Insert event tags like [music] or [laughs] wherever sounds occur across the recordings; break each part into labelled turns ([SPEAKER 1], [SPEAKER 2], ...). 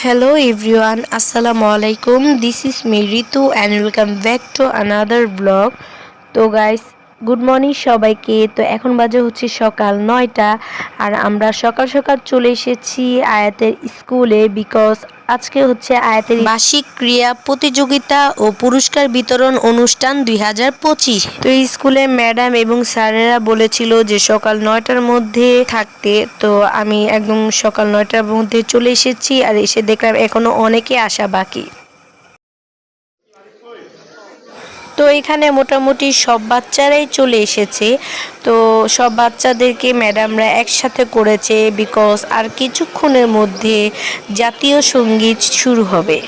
[SPEAKER 1] Hello everyone, Assalamu alaikum. This is me Ritu and welcome back to another vlog. তো guys good morning সবাইকে। তো এখন বাজে হচ্ছে সকাল নয়টা। আর আমরা সকাল সকাল চলে এসেছি আয়াতের স্কুলে বিকজ আজকে হচ্ছে আয়াতের বার্ষিক ক্রিয়া, প্রতিযোগিতা ও পুরস্কার বিতরণ অনুষ্ঠান দুই হাজার পঁচিশ। তো এই স্কুলে ম্যাডাম এবং স্যারেরা বলেছিল যে সকাল নয়টার মধ্যে থাকতে। তো আমি একদম সকাল নয়টার মধ্যে চলে এসেছি আর এসে দেখলাম এখনও অনেকে আসা বাকি। তো এখানে মোটামুটি সব বাচ্চারাই চলে এসেছে। তো সব বাচ্চাদেরকে ম্যাডামরা একসাথে করেছে বিকজ আর কিছুক্ষণের মধ্যে জাতীয় সংগীত শুরু হবে।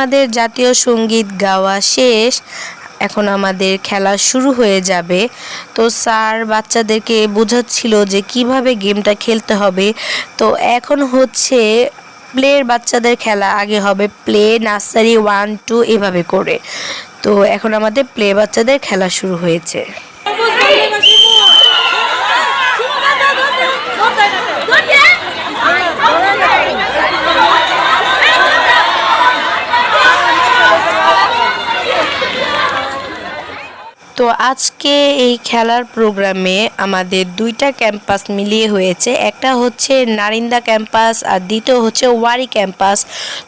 [SPEAKER 1] আমাদের জাতীয় সংগীত গাওয়া শেষ। এখন আমাদের খেলা শুরু হয়ে যাবে। তো স্যার বাচ্চাদেরকে বোঝাচ্ছিল যে কীভাবে গেমটা খেলতে হবে। তো এখন হচ্ছে প্লের বাচ্চাদের খেলা। আগে হবে প্লে নার্সারি ওয়ান টু এভাবে করে। তো এখন আমাদের প্লে বাচ্চাদের খেলা শুরু হয়েছে। তো আজকে এই খেলার প্রোগ্রামে আমাদের দুইটা ক্যাম্পাস মিলিয়ে হয়েছে। একটা হচ্ছে নারিন্দা ক্যাম্পাস আর দ্বিতীয় হচ্ছে ওয়ারি ক্যাম্পাস।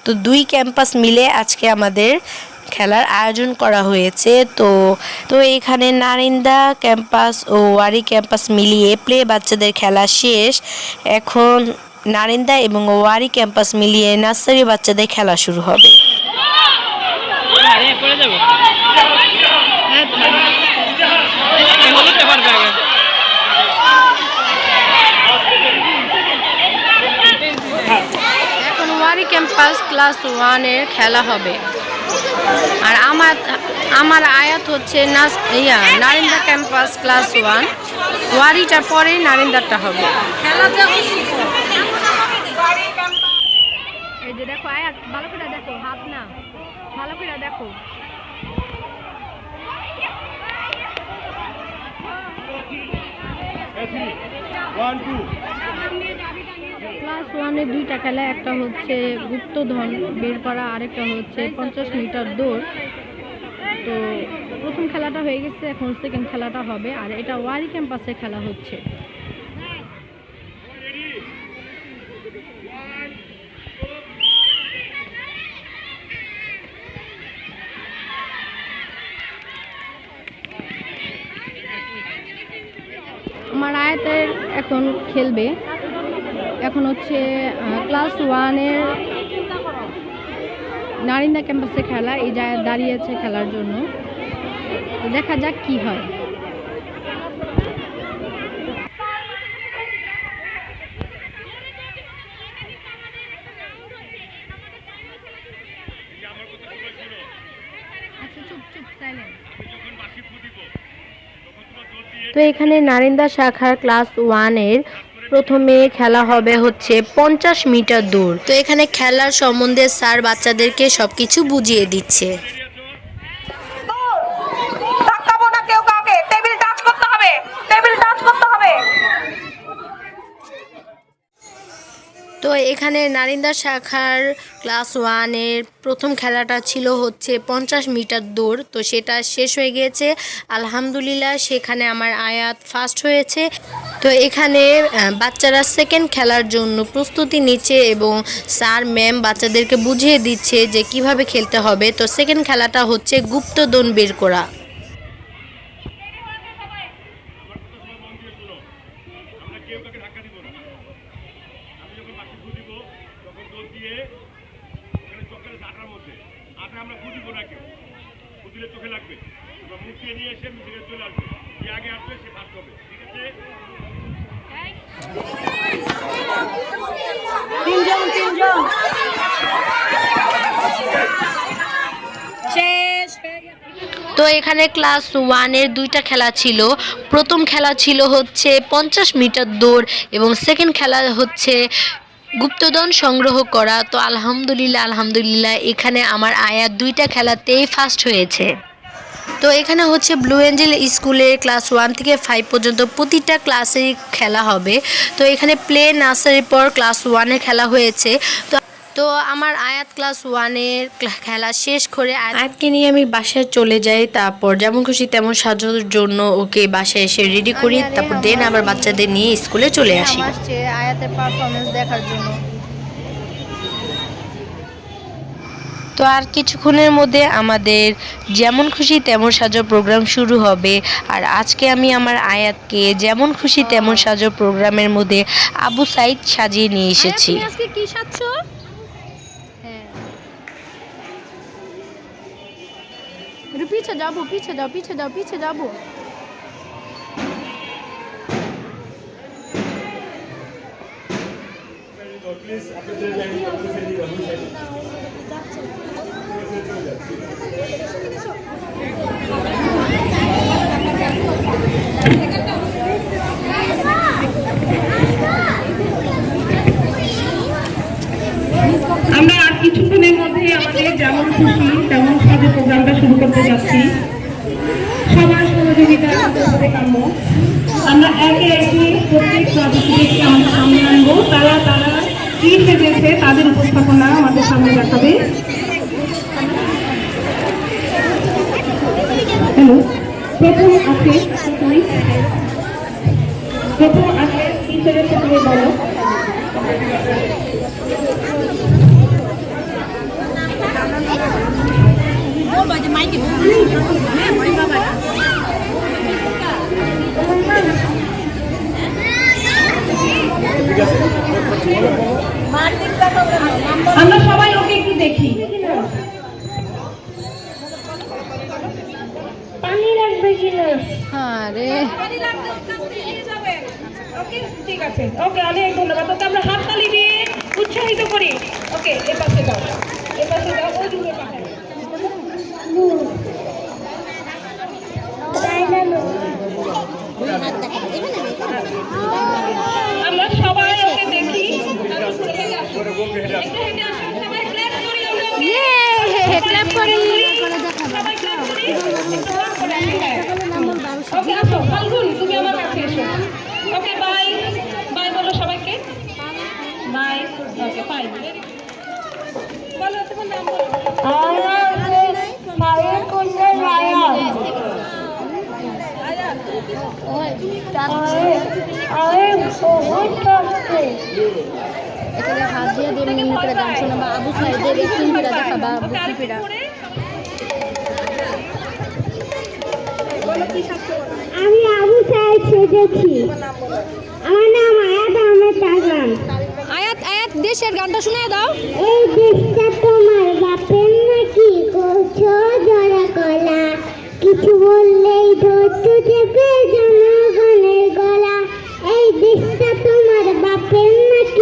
[SPEAKER 1] তো দুই ক্যাম্পাস মিলে আজকে আমাদের খেলার আয়োজন করা হয়েছে। তো তো এখানে নারিন্দা ক্যাম্পাস ও ওয়ারি ক্যাম্পাস মিলিয়ে প্লে বাচ্চাদের খেলা শেষ। এখন নারিন্দা এবং ওয়ারি ক্যাম্পাস মিলিয়ে নার্সারি বাচ্চাদের খেলা শুরু হবে।
[SPEAKER 2] এখন ওয়ারি ক্যাম্পাস ক্লাস ওয়ানের খেলা হবে। আর আমার আমার আয়াত হচ্ছে নাস, yeah, Narinda campus class one. ওয়ারিটা পরে নারিন্দারটা হবে। দেখো আয়াত, ভালো করে দেখো, হাত না ভালো করে দেখো। ক্লাস ওয়ানে দুইটা খেলা একটা হচ্ছে গুপ্তধন, বের করা, আরেকটা হচ্ছে পঞ্চাশ মিটার দৌড়। তো প্রথম খেলাটা হয়ে গেছে, এখন সেকেন্ড খেলাটা হবে। আর এটা ওয়ারি ক্যাম্পাসে খেলা হচ্ছে। এখন খেলবে। এখন হচ্ছে ক্লাস ওয়ানের নারিন্দা ক্যাম্পাসে খেলা, এই জায়গায় দাঁড়িয়েছে খেলার জন্য। দেখা যাক কি হয়।
[SPEAKER 1] তো এখানে নারিন্দা শাখার ক্লাস ওয়ানের প্রথমে খেলা হবে হচ্ছে পঞ্চাশ মিটার দূর। তো এখানে খেলার সম্বন্ধে স্যার বাচ্চাদেরকে সবকিছু বুঝিয়ে দিচ্ছে
[SPEAKER 3] ধাক্কাবো না কেউ কাউকে টেবিল টাচ করতে হবে টেবিল টাচ করতে হবে
[SPEAKER 1] তো এখানে নারিন্দা শাখার ক্লাস ওয়ানের প্রথম খেলাটা ছিল হচ্ছে পঞ্চাশ মিটার দৌড়। তো সেটা শেষ হয়ে গিয়েছে। আলহামদুলিল্লাহ, সেখানে আমার আয়াত ফার্স্ট হয়েছে। তো এখানে বাচ্চারা সেকেন্ড খেলার জন্য প্রস্তুতি নিচ্ছে এবং স্যার ম্যাম বাচ্চাদেরকে বুঝিয়ে দিচ্ছে যে কীভাবে খেলতে হবে। তো সেকেন্ড খেলাটা হচ্ছে গুপ্তদন বের করা। তো এখানে ক্লাস ওয়ানের দুইটা খেলা ছিল। প্রথম খেলা ছিল হচ্ছে পঞ্চাশ মিটার দৌড় এবং সেকেন্ড খেলা হচ্ছে গুপ্তধন সংগ্রহ করা। তো আলহামদুলিল্লাহ আলহামদুলিল্লাহ এখানে আমার আয়াত দুইটা খেলাতেই ফার্স্ট হয়েছে। তো এখানে হচ্ছে ব্লু এঞ্জেল স্কুলের ক্লাস ওয়ান থেকে ফাইভ পর্যন্ত প্রতিটা ক্লাসেরই খেলা হবে। তো এখানে প্লে নার্সারির পর ক্লাস ওয়ানে খেলা হয়েছে। তো তো আমার আয়াত ক্লাস ওয়ানের খেলা শেষ করে আয়াতকে নিয়ে আমি বাসায় চলে যাই তারপর যেমন খুশি তেমন সাজানোর জন্য ওকে বাসায় এসে রেডি করি তারপর দেন আবার বাচ্চাদের নিয়ে স্কুলে চলে আসি।
[SPEAKER 2] আয়াতের পারফরমেন্স দেখার জন্য।
[SPEAKER 1] তো আর কিছুক্ষণের মধ্যে আমাদের যেমন খুশি তেমন সাজো প্রোগ্রাম শুরু হবে। আর আজকে আমি আমার আয়াতকে যেমন খুশি তেমন সাজো প্রোগ্রামের মধ্যে আবু সাইদ সাজিয়ে নিয়ে এসেছি
[SPEAKER 2] আয়াত, তুমি আজকে কি সাজছো? হ্যাঁ। একটু যাও যাও যাব।
[SPEAKER 4] আমরা আর কিছুক্ষণের মধ্যে আমাদের যেমন খুশি, তেমন সাজে প্রোগ্রামটা শুরু করতে যাচ্ছি। সবার সহযোগিতা আমাদের কাম্য। আমরা একে একে প্রত্যেক সদস্যদেরকে আমাদের সামনে আনব। তারা তারা কি সেজেছে তাদের উপস্থাপনা আমাদের সামনে দেখাবে। হ্যালো প্রথম আছে প্রথম আছে সেজেছে তুমি বলো। আমরা সবাই ওকে একটু দেখি। পানি লাগবে কিনা
[SPEAKER 2] আরে।
[SPEAKER 4] ঠিক আছে। ওকে অনেক ধন্যবাদ। ওকে আমরা হাততালি দিয়ে উৎসাহিত করি। ওকে এ পাশে যাও এ পাশে যাও ওই দূরে পাঠাই আমরা সবাই ওকে দেখি আর উপরে থেকে আসো। একটু হেঁটে আসো, সবাই clap করি আমরা ওকে।
[SPEAKER 2] ইয়ে করি।
[SPEAKER 4] হ্যাঁ। ওকে আসো ফাল্গুন তুমি আমার কাছে এসো ওকে বাই বাই বলো সবাইকে বাই ওকে বাই বলো তোমার নাম বলো
[SPEAKER 2] এখানে হাত দিয়ে দিয়ে এমনি করে গান শোনাবা আবু সাইদের তিনটা দেখাবা
[SPEAKER 4] ওকে আরেকটু
[SPEAKER 2] বুকিপিরা
[SPEAKER 4] করে
[SPEAKER 5] আমি আবু সাহেব সেজেছি। আমার নাম আয়াত আহমেদ তাজান
[SPEAKER 2] আয়াত আয়াত দেশের গানটা শুনে দাও।
[SPEAKER 5] এই দেশটা তোমার বাপের নাকি? করছ জড়া কলা। কিছু বললেই ধরছো চেপে জনগণের গলা। এই দেশটা তোমার বাপের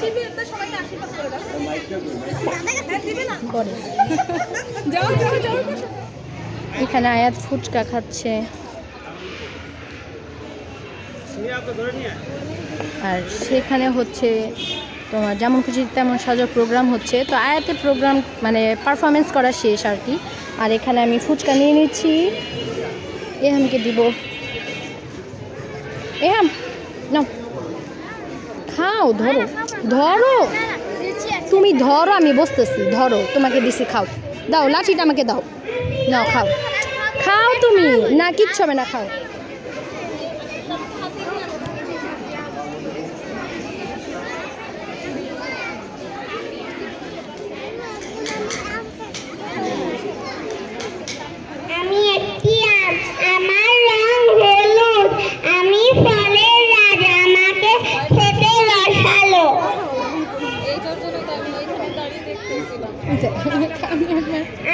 [SPEAKER 4] শিবের তো সবাইকে আশীর্বাদ করে দাও দিবে না?
[SPEAKER 2] করে [laughs]
[SPEAKER 4] যাও যাও যাও।
[SPEAKER 2] এখানে আয়াত ফুচকা খাচ্ছে। আর সেখানে হচ্ছে তোমার যেমন খুশি তেমন সাজার প্রোগ্রাম হচ্ছে। তো আয়াতের প্রোগ্রাম মানে পারফরমেন্স করা শেষ আর কি। আর এখানে আমি ফুচকা নিয়ে নিচ্ছি। এহামকে দিব? এহাম নাও। খাও, ধরো। ধরো। তুমি ধরো, আমি বসতেছি। ধরো, তোমাকে দিছি, খাও। দাও, লাঠিটা আমাকে দাও। নাও খাও। খাও তুমি। না, কিচ্ছু হবে না, খাও।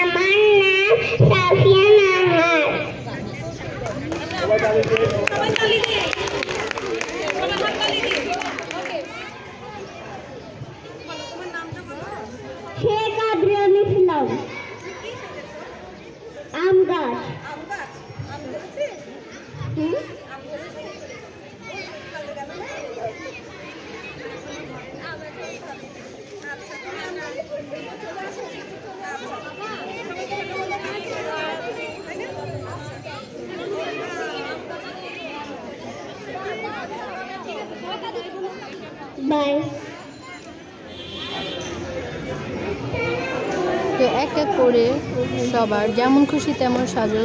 [SPEAKER 5] Amanda,
[SPEAKER 2] Safiya Nahar. Apa? করে সবার যেমন খুশি তেমন সাজো।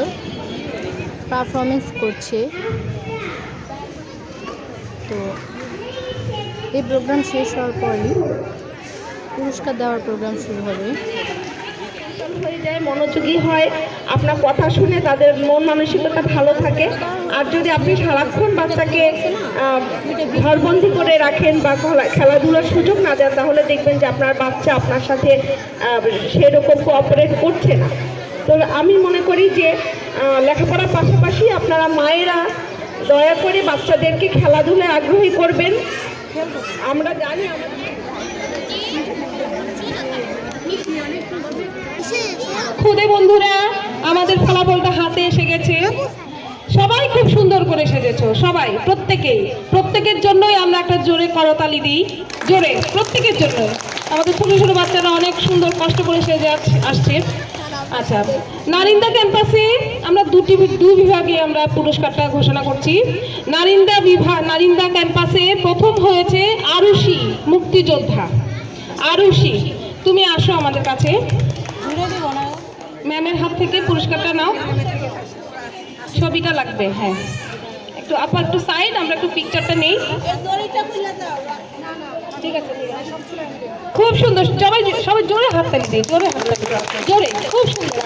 [SPEAKER 2] পারফরমেন্স করছে। তো এই প্রোগ্রাম শেষ হওয়ার পরই পুরস্কার দেওয়ার প্রোগ্রাম শুরু হবে।
[SPEAKER 4] মনোযোগী হয়, আপনার কথা শুনে তাদের মন মানসিকতা ভালো থাকে। আর যদি আপনি সারাক্ষণ বাচ্চাকে ঘরবন্দি করে রাখেন বা খেলা- খেলাধুলার সুযোগ না দেন, তাহলে দেখবেন যে আপনার বাচ্চা আপনার সাথে সেরকম কোঅপারেট করছে না। তো আমি মনে করি যে লেখাপড়ার পাশাপাশি আপনারা মায়েরা দয়া করে বাচ্চাদেরকে খেলাধুলায় আগ্রহী করবেন। আমরা জানি আমাদের খুদে বন্ধুরা, আমাদের ফলাফলটা হাতে এসে গেছে। সবাই খুব সুন্দর করে সেজেছো, সবাই, প্রত্যেকেই। প্রত্যেকের জন্যই আমরা একটা জোরে করতালি দিই, জোরে, প্রত্যেকের জন্য আমাদের ছোটো ছোটো বাচ্চারা অনেক সুন্দর কষ্ট করে সেজে আস- আসছে। আচ্ছা নারিন্দা ক্যাম্পাসে আমরা দুটি দু বিভাগে আমরা পুরস্কারটা ঘোষণা করছি। নারিন্দা বিভাগ নারিন্দা ক্যাম্পাসে প্রথম হয়েছে আরুষি মুক্তিযোদ্ধা। আরুষি তুমি আসো আমাদের কাছে। ম্যামের হাত থেকে পুরস্কারটা নাও। ছবিটা লাগবে হ্যাঁ। একটু আপা, একটু সাইড আমরা একটু পিকচারটা নেই। খুব সুন্দর, সবাই সবাই জোরে হাততালি দিই, জোরে হাততালি দিই জোরে। খুব সুন্দর।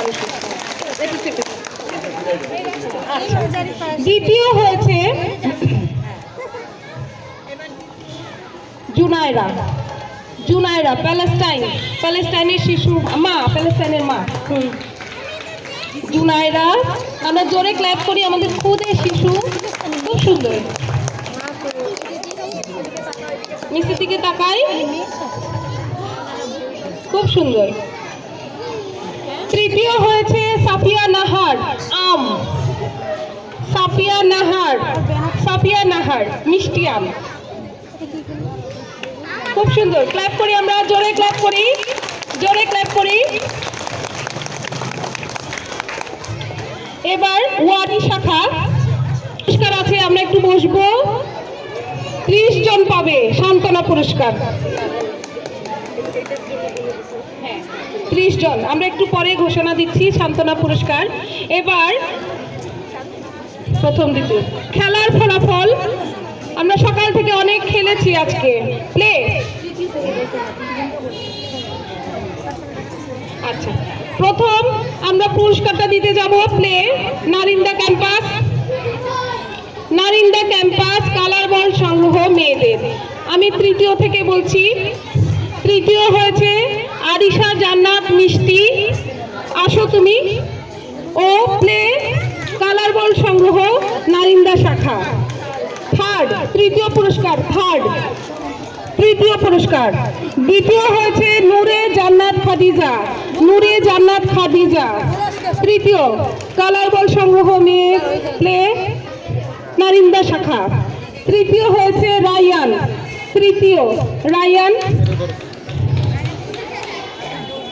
[SPEAKER 4] আচ্ছা। দ্বিতীয় হয়েছে জুনায়রা। জুনায়রা প্যালেস্টাইন, প্যালেস্টাইনের শিশু, মা, প্যালেস্টাইনের মা। জুনায়রা আমরা জোরে ক্ল্যাপ করি, আমাদের খুদে শিশু, খুব সুন্দর। মিষ্টির দিকে তাকাই। খুব সুন্দর। তৃতীয় হয়েছে সাফিয়া নাহার, আম। সাফিয়া নাহার সাফিয়া নাহার, মিষ্টি আম। খুব সুন্দর। ক্ল্যাপ করি আমরা, জোরে ক্ল্যাপ করি, জোরে ক্ল্যাপ করি। এবার ওয়ারি শাখা। পুরস্কার আছে, আমরা একটু বসবো। ত্রিশ জন পাবে, সান্ত্বনা পুরস্কার। ত্রিশ জন। আমরা একটু পরে ঘোষণা দিচ্ছি, সান্ত্বনা পুরস্কার। এবার প্রথম, দ্বিতীয়। খেলার ফলাফল আমরা সকাল থেকে অনেক খেলেছি আজকে। প্লে আচ্ছা। প্রথম আমরা পুরস্কারটা দিতে যাব play Narinda campus. Narinda campus, colour ball সংগ্রহ মেয়েদের। আমি তৃতীয় থেকে বলছি, তৃতীয় হয়েছে আরিশা জান্নাত মিষ্টি। আসো তুমি। ও প্লে কালার বল সংগ্রহ নারিন্দা শাখা। থার্ড, তৃতীয় পুরস্কার, থার্ড, তৃতীয় পুরস্কার। দ্বিতীয় হয়েছে নূরে জান্নাত খাদিজা, নূরে জান্নাত খাদিজা। তৃতীয় কালার বল সংগ্রহ মেয়ে প্লে, নারিন্দা শাখা। তৃতীয় হয়েছে রায়ান, তৃতীয়, রায়ান।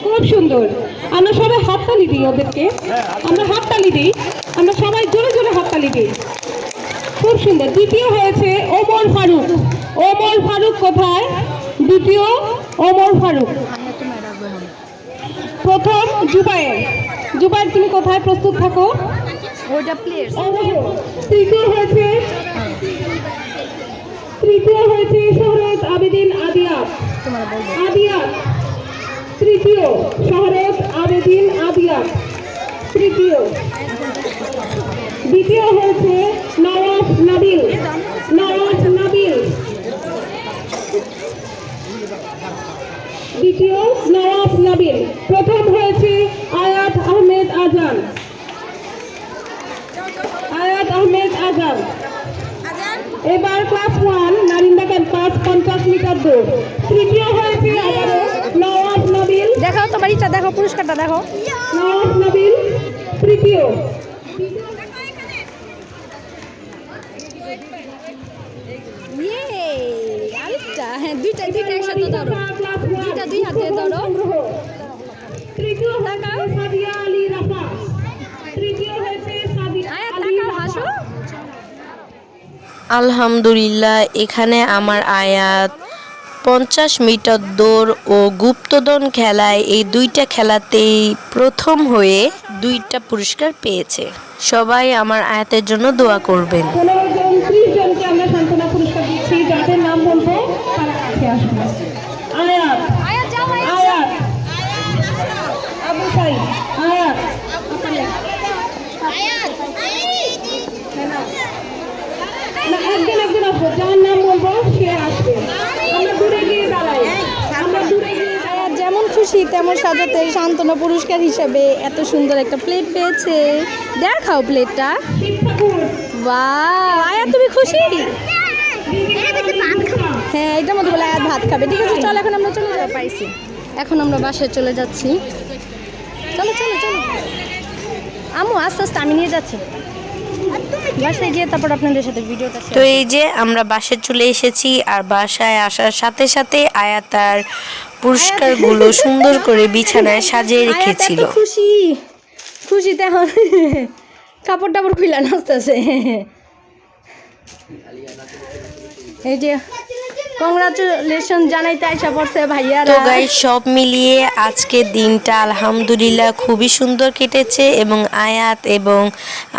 [SPEAKER 4] খুব সুন্দর। আমরা সবাই হাততালি দিই ওদেরকে। আমরা হাততালি দিই। আমরা সবাই জোরে জোরে হাততালি দিই। খুব সুন্দর। দ্বিতীয় হয়েছে ওমর ফারুক। ওমর ফারুক কোথায়? দ্বিতীয় ওমর ফারুক। প্রথম জুবায়ের। জুবায়ের তুমি কোথায়? প্রস্তুত থাকো।
[SPEAKER 2] প্লেস
[SPEAKER 4] তৃতীয় হয়েছে তৃতীয় হয়েছে শহরত আবেদিন আদিয়াত
[SPEAKER 2] বলব
[SPEAKER 4] আদিয়াত তৃতীয় শহরত আবেদিন আদিয়াত তৃতীয় দ্বিতীয় হয়েছে নওয়াজ নাবিল নওয়াজ নাবিল দ্বিতীয় নওয়াজ নাবিল প্রথম হয়েছে আয়াত আহমেদ আজান। আয়াত আহমেদ আজান। এবার ক্লাস ওয়ান নারিন্দা ক্যাম্পাস পঞ্চাশ মিটার দৌড়। তৃতীয় হয়েছে আবারও নওয়াজ নাবিল
[SPEAKER 2] দেখো তোমার ইচ্ছা দেখো পুরস্কারটা দেখো
[SPEAKER 4] নওয়াজ নাবিল তৃতীয়
[SPEAKER 2] ইয়ে আরেকটা হ্যাঁ দুইটা দুইটা একসাথে ধরো। দুইটা দুই হাতে ধরো।
[SPEAKER 1] আলহামদুলিল্লাহ, এখানে আমার আয়াত পঞ্চাশ মিটার দৌড় ও গুপ্তদন খেলায় এই দুইটা খেলাতেই প্রথম হয়ে দুইটা পুরস্কার পেয়েছে। সবাই আমার আয়াতের জন্য দোয়া করবেন।
[SPEAKER 2] খুশি তেমন সাজাতে সান্ত্বনা পুরস্কার হিসাবে এত সুন্দর একটা প্লেট পেয়েছে। দেখাও প্লেটটা বা তুমি খুশি? হ্যাঁ এটার মধ্যে বলে আয়াত ভাত খাবে। ঠিক আছে, চল, এখন আমরা চলে যাব পাইছি এখন আমরা বাসায় চলে যাচ্ছি। চলো চলো চলো। আমু আস্তে আস্তে, আমি নিয়ে যাচ্ছি। বাসায় গিয়ে তারপর আপনাদের সাথে ভিডিওটা
[SPEAKER 1] তো এই যে আমরা বাসায় চলে এসেছি আর বাসায় আসার সাথে সাথে আয়া তার পুরস্কারগুলো সুন্দর করে বিছানায় সাজিয়ে রেখেছিল।
[SPEAKER 2] খুশি। খুশি খুশিতে এখন। কাপড় টাপড় খুলে নাচতেছে। এই যে কংগ্রাচুলেশন জানাইতে আইসা পড়ছে ভাইয়া
[SPEAKER 1] তো গাই সব মিলিয়ে আজকের দিনটা আলহামদুলিল্লাহ খুবই সুন্দর কেটেছে এবং আয়াত এবং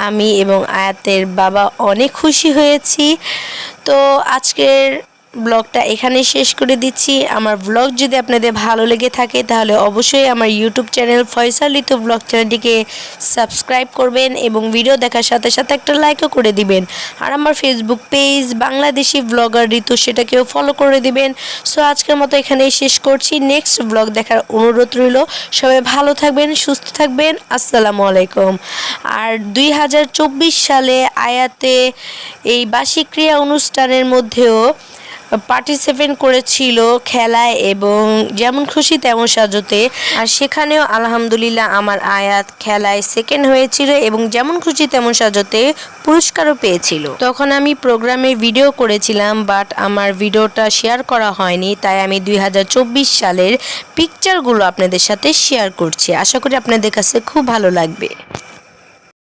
[SPEAKER 1] আমি এবং আয়াতের বাবা অনেক খুশি হয়েছি। তো আজকের ব্লগটা এখানে শেষ করে দিচ্ছি। আমার ব্লগ যদি আপনাদের ভালো লেগে থাকে, তাহলে অবশ্যই আমার YouTube channel Faisal Ritu vlog চ্যানেলটিকে সাবস্ক্রাইব করবেন এবং ভিডিও দেখার সাথে সাথে একটা লাইকও করে দিবেন। আর আমার Facebook page Bangladeshi blogger Ritu, সেটাকেও ফলো করে দিবেন। সো আজকের মতো এখানেই শেষ করছি। নেক্সট ব্লগ দেখার অনুরোধ রইল। সবাই ভালো থাকবেন, সুস্থ থাকবেন। আসসালামু আলাইকুম। আর দুই হাজার চব্বিশ সালে আয়াতে এই বার্ষিক ক্রিয়া অনুষ্ঠানের মধ্যেও পার্টিসিপেট করেছিল খেলায় এবং যেমন খুশি তেমন সাজতে। আর সেখানেও আলহামদুলিল্লাহ আমার আয়াত খেলায় সেকেন্ড হয়েছিল এবং যেমন খুশি তেমন সাজতে পুরস্কারও পেয়েছিল। তখন আমি প্রোগ্রামে ভিডিও করেছিলাম বাট আমার ভিডিওটা শেয়ার করা হয়নি, তাই আমি দুই হাজার চব্বিশ সালের পিকচারগুলো আপনাদের সাথে শেয়ার করছি। আশা করি আপনাদের কাছে খুব ভালো লাগবে।